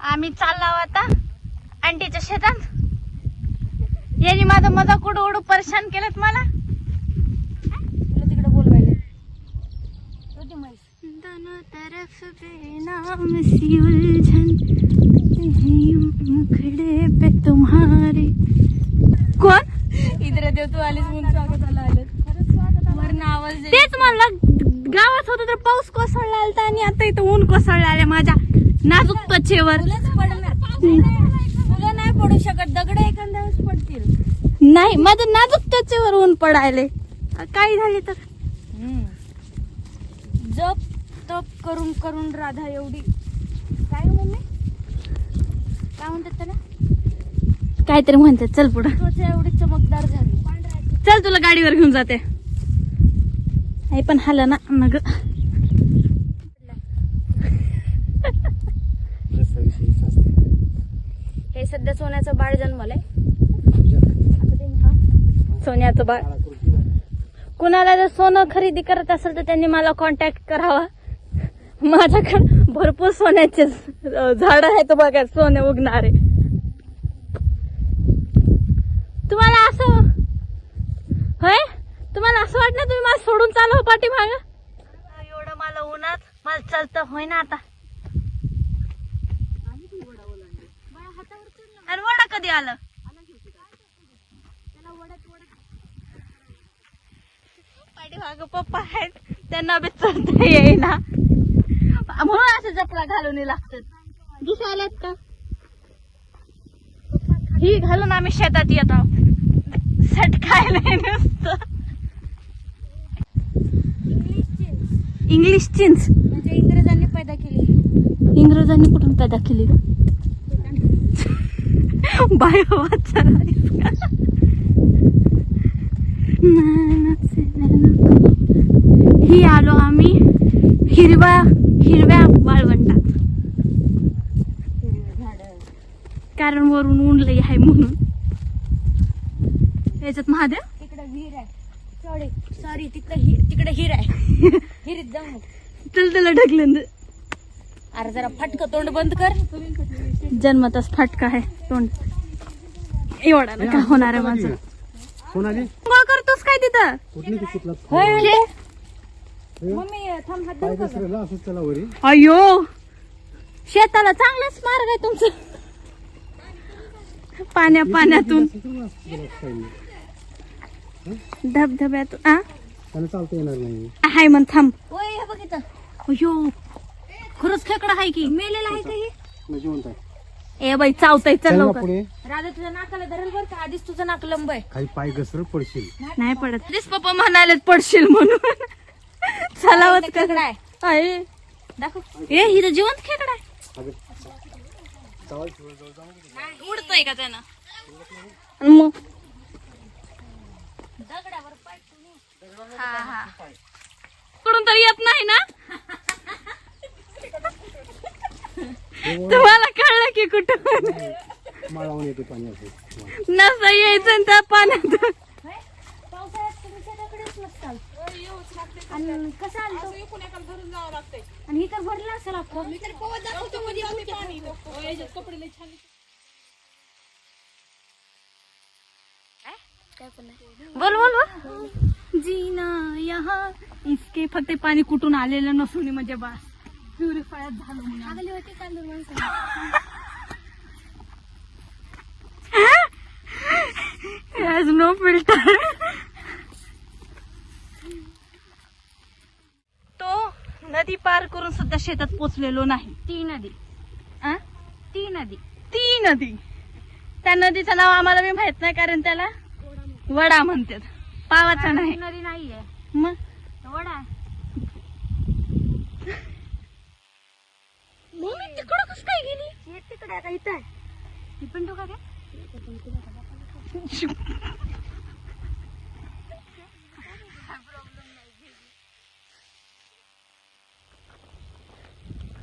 आम्ही चाललो आता आंटीच्या शेतात. यांनी माझा मजा कुडू उडू परेशान केलं मला? तुला तिकडे बोलवायला. दोनों तरफ बेनाम सी उलझन मुखड़े पे तुम्हारे। कोण? इकडे देव तू आलीस म्हणून स्वागताला आलं वरनं आवाज. तेच म्हणलं गावात होतं तर पाऊस कोसळला आलता आणि आता इथं ऊन कोसळला आल्या माझ्या. नाजूक त्वचेवर. तुला नाही पडू शकत. दगड एखाद्या वेळेस पडतील. नाही माझं नाजूक त्वचेवर ऊन पडायले. काय झाले तर? जप तप करून करून राधा एवढी. काय हो मम्मी? काय म्हणतात त्याला? काहीतरी म्हणतात. चल पुढं. एवढी चमकदार झाली. चल तुला गाडीवर घेऊन जाते. पण हाला ना नग हे सध्या सोन्याचं बाळ जन्मलंय. सोन्याचं बाळ. कुणाला जर सोनं खरेदी करत असेल तर त्यांनी मला कॉन्टॅक्ट करावा. माझ्याकडे भरपूर सोन्याचे झाड आहेत बघा सोने उगणारे. तुम्हाला असं होय? तुम्हाला असं वाटलं तुम्ही मला सोडून चालव पाठीमाग? एवढं मला उन्हात मला चालतं होय ना आता. अरे वडा कधी आलं? पाठीमाग पप्पा आहेत. त्यांना बी चढता येईना. म्हणून असं जपला घालून लागतात. दुसऱ्या आल्यात का? ही घालून आम्ही शेतात येत. आहोत सट काय नाही नुसतं. इंग्लिश चिंच म्हणजे इंग्रजांनी पैदा केली इंग्रजांनी कुठून पैदा केली ग बाय वाचा ही आलो आम्ही हिरव्या हिरव्या वाळवंटात. कारण वरून ऊन लई आहे म्हणून. याच्यात महादेव? तिकडे विहीर आहे. सॉरी सॉरी तिकडे हि तिकडे हिर आहे. हिरीत जाऊ. चल त्याला ढकलून. अरे जरा फटकं तोंड बंद कर. जन्मताच फाटका आहे तोंड. एवढा ना होणार आहे माझं. कोणाली? करतोस काय तिथं? कुठली की शिकला हे? मम्मी थांब हात पाय देऊ का गं? घसरला असंच त्याला वरी. अयो शेताला चांगलाच मार्ग आहे तुमचं. पाण्या पाण्यातून. धबधब्यातून आ? त्याला चालता येणार नाही. हाय म्हण थांब. ओय हे बघ इथं. अयो खरंच खेकडा आहे की. मेलेला आहे का हे? जिवंत आहे. ए बाई चावताय चल चल ना लवकर. पुढे. राधा तुझ्या नाकाला धरेल बरं का? आधीच तुझं नाक लंब आहे. काही पाय घसरत पडशील. नाही पडत. प्लीज पप्पा म्हणाले पडशील म्हणून. चलावत खेकडा आहे. आहे दाखव. ए हिथं जिवंत खेकडा आहे. अगं. उडतोय का त्यानं? आणि मग? दगडावर पाय ठेवून. हा हा. कडून तर येत नाही ना? तुम्हाला कळलं की कुठं? माळावून येते पाणी असं. नसं यायचं आणि त्या पाण्यात. पावसाळ्यात तुम्ही शेताकडेच नसताल आणि कसं आणतो आणि इतर भरला असेल आपण बोल बोल बोल. जीना यहाँ. इसके फक्त पाणी कुठून आलेलं नसून म्हणजे बस. प्युरिफायर झालं म्हणून. लागली होती तांदूळ माणसं Has no filter. तो नदी पार करून सुद्धा शेतात पोचलेलो नाही. ती नदी. आ? ती नदी. ती नदी. त्या नदीचं नाव आम्हाला मी माहीत नाही कारण त्याला वडा म्हणतात. पावाचा नाही ती नदी नाहीये. मग? वडा. मम्मी तिकडं कस काय गेली? हे तिकडे आता इथं आहे. ही पण ठोका काय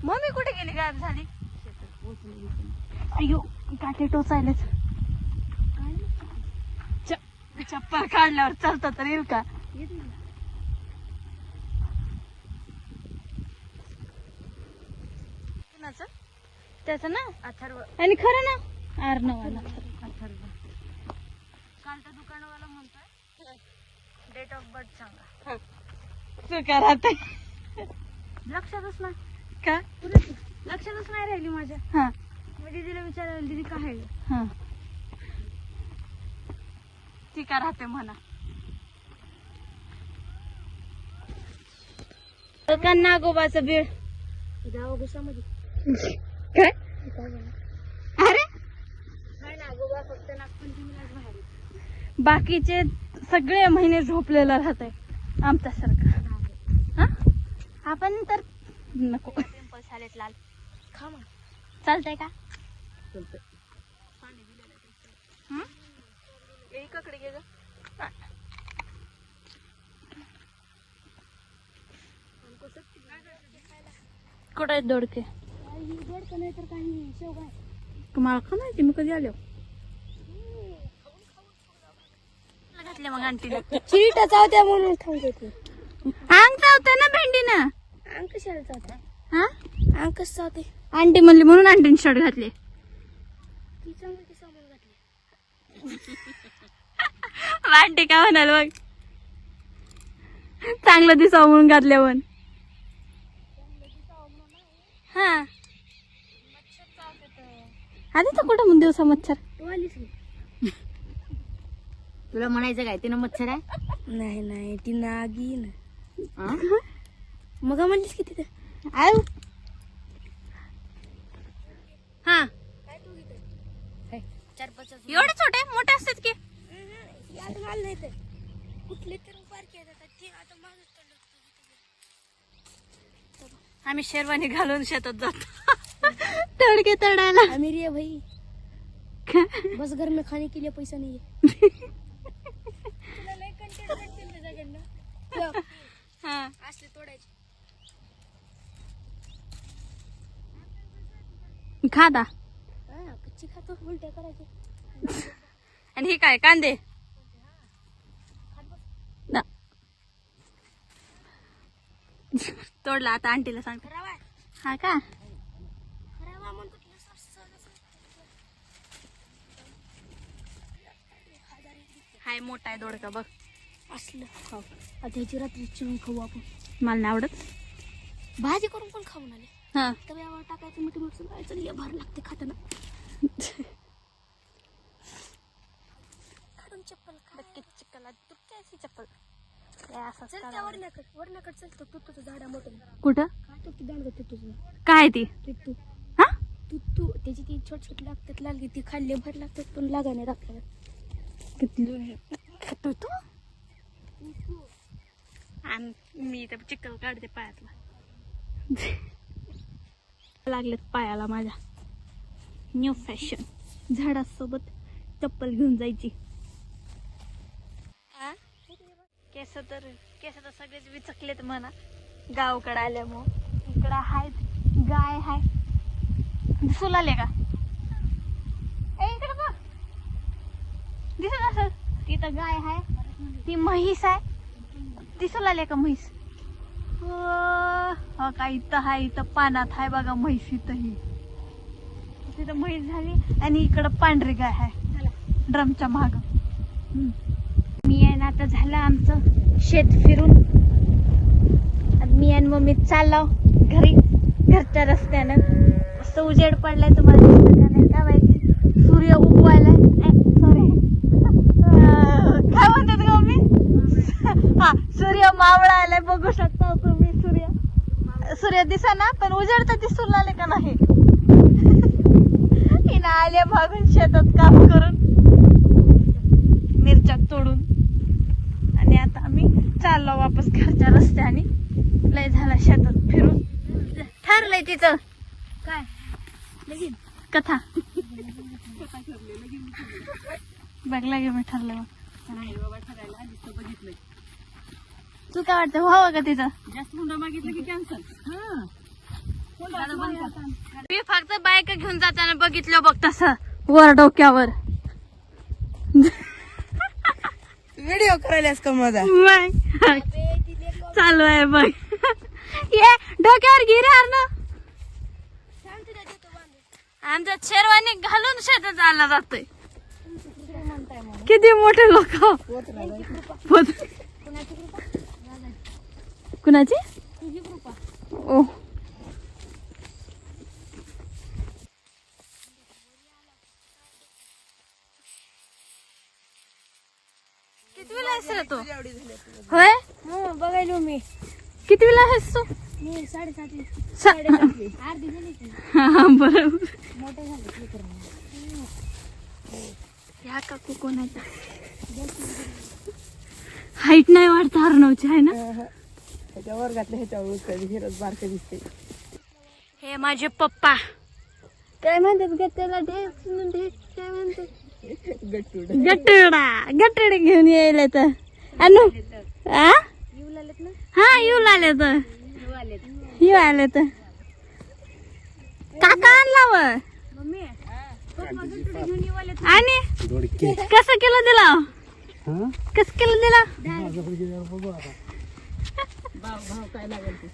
मम्मी कुठे गेली गायब झाली? अयो काटे टोचायलेच चप्पल काढल्यावर चालतं तर येईल का? त्याचं ना? अथर्व. आणि खरं ना? अर्णवाला. अथर्व. काल तर दुकानवाला म्हणतोय डेट ऑफ बर्थ सांगा. राहते लक्षातच नाही. का? लक्षातच नाही राहिली माझ्या. हा. मी दीदीला विचारायला दीदी काय आहे? हा. ती का राहते म्हणा. का नागोबाचं बीळ? जावं घुसामध्ये काय? अरे? फक्त नागपंचमीलाच बाहेर. बाकीचे सगळे महिने झोपलेला राहत आहे आमच्यासारखं हा? आपण तर नको. आलेत लाल. खा मग. चालतंय का? एकाकडे घे कुठे आहेत दोडके? दोडकं नाही तर काही शेवगा तुम्हाला का? माहिती मी कधी आलो घातले मग आंटीला चिरीटा चावत्या म्हणून खाऊ देते अंग चावते ना भेंडीनं? अंग कशाला चावते हा? कसं चावते आंटी म्हणली म्हणून आंटीने शर्ट घातले. ती चांगली की सामान घातली आंटी काय म्हणाल बघ चांगलं दिसावं म्हणून घातल्यावर हा. आधी तर कुठं म्हणून दिवसा मच्छर? तुला म्हणायचं काय? तिनं मच्छर आहे? नाही नाही ती नागिन. मग म्हणलीस की तिथे? आयो हा चार पाच एवढे छोटे मोठे असतात की आता मला नाही तर कुठले तर बारके आहेत आता ते आता माझं आम्ही शेरवानी घालून शेतात जातो. तडके तडायला. आमिर ये भाई. बस घर में खाने के लिए पैसा नहीं है. हा. असले तोडायचे. खादा. हा कच्ची खातो उलट्या करायचे. आणि हे काय कांदे? ना. तोडला आता आंटीला सांग खराब आहे. हा का. हाय मोठा आहे दोडका बघ. असलं. खाऊ आता ह्याची रात्री चिरून खाऊ आपण. मला नाही आवडत. भाजी करून पण खाऊन आले. हा. तव्यावर टाकायचं मीठ मिक्स करायचं लय भार लागते खाताना. काढून चप्पल काय चिकला तू काय चप्पल. हे चल त्या काढावं. वरण्याकड वरण्याकड चल तो तुझं झाडा मोठं कुठं? काय तो ती दांड ते तुझं? काय ती? ते तू. हा? तू तू त्याची ती छोट छोट लागतात लागली ती खाल्ली भर लागतात पण लागा नाही आपल्याला किती खातो तू आणि मी तर चिकल काढते पायातला. लागलेत पायाला माझ्या. न्यू फॅशन झाडासोबत चप्पल घेऊन जायची. केस तर केस तर सगळेच विचकलेत म्हणा. गावकडे आल्यामुळं. इकडं आहेत गाय हाय. दिसू लागले का? इकडे बघ. दिसत असेल? तिथं गाय आहे ती म्हैस आहे दिसू लागले का म्हैस? हो का इथं आहे इथं पानात आहे बघा म्हैस इथं ही तिथं म्हैस झाली आणि इकडं पांढरी गाय आहे ड्रमच्या माग. आहे ना आता झालं आमचं शेत फिरून. मी आणि मम्मी चाललो घरी घरच्या रस्त्यानं. असं उजेड पडलाय तुम्हाला नाही? काय माहिती? सूर्य उगवायलाय. सॉरी काय म्हणतात का हा सूर्य मावळा आलाय. बघू शकता तुम्ही सूर्य. सूर्य दिसा ना पण उजेड तर दिसून आले का नाही? हिना आले मागून शेतात काम करून. मिरच्या तोडून. आणि आता आम्ही चाललो वापस घरच्या रस्त्याने. लय झाला शेतात फिरून. ठरलंय तिचं. काय? लगीन? कथा. बघला गे मी ठरलं तू काय वाटतं व्हावं का तिचं? जास्त हुंडा मागितलं की कॅन्सल मी फक्त बायका घेऊन जाताना बघितलं बघ तसं. वर डोक्यावर. व्हिडिओ करायलास का माझा बाय. चालू आहे बघ ये डोक्यावर गिरार ना आमच्या शेरवानी घालून शेतात जायला जातोय. किती मोठे लोक. कुणाची? तुझी कृपा ओ. आहेस रे तू? होय? हो बघायलो मी. कितवीला आहेस तू? मी साडेसातली सा- अर्धी झाली की. हा, बरोबर. मोठे झाले ते करून ह्या काकू कोणाच्या? हाईट नाही वाटत अर्णवची आहे ना? ह्याच्यावर घातलं ह्याच्यावर कधी फिरत बारकं दिसते हे माझे पप्पा. काय म्हणतात ग त्याला? काय गट्टूड गटडा गटडे घेऊन यायला तर अनु? हा येऊ लागले तर. येऊ आले तर. काका आणला व? आणि? दोडके कसं किलो दिला? हा कसं किलो दिला?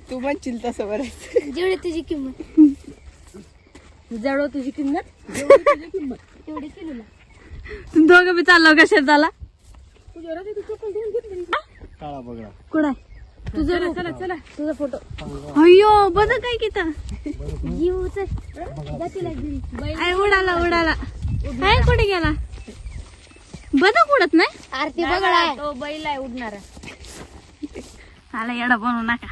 ते. म्हणशील तसं बरं जेवढी तुझी किंमत. जवळ तुझी किंमत. तेवढी दोघं बी चाललो का शेताला? काळा बगडा कुठं तुझं चला चला तुझा फोटो. अय्यो बघ काय किता जीव आय उडाला उडाला. काय कुठे गेला? बदक उडत नाही. आरती बघा तो बैल आहे उडणारा. मला येडा बनवू नका.